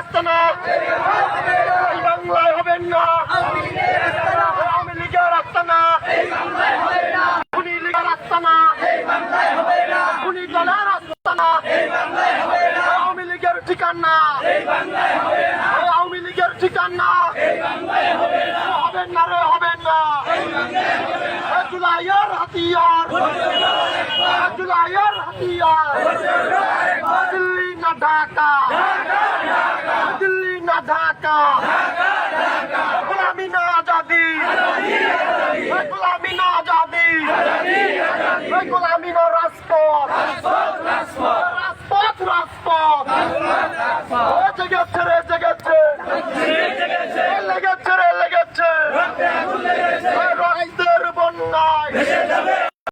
আস্তানা এই বাংলায় হবেন না। আওয়ামী লীগের আস্তানা খুনি লীগের আস্তানা খুনি দলের আস্তানা আওয়ামী লীগের ঠিকানা। আওয়ামী লীগের ঠিকানা। হবেন না রে, হবেন না। জুলাইয়ের হাতিয়ার। জুলাইয়ের হাতিয়ার। দিল্লি না ঢাকা। না ঢাকা। গোলামি না আজাদি। গোলামি না আজাদি। গোলামি না রাজপথ। রাজপথ রাজপথ। জেগেছে রে জেগেছে লেগেছে রে লেগেছে। রাইদের বন্যায়।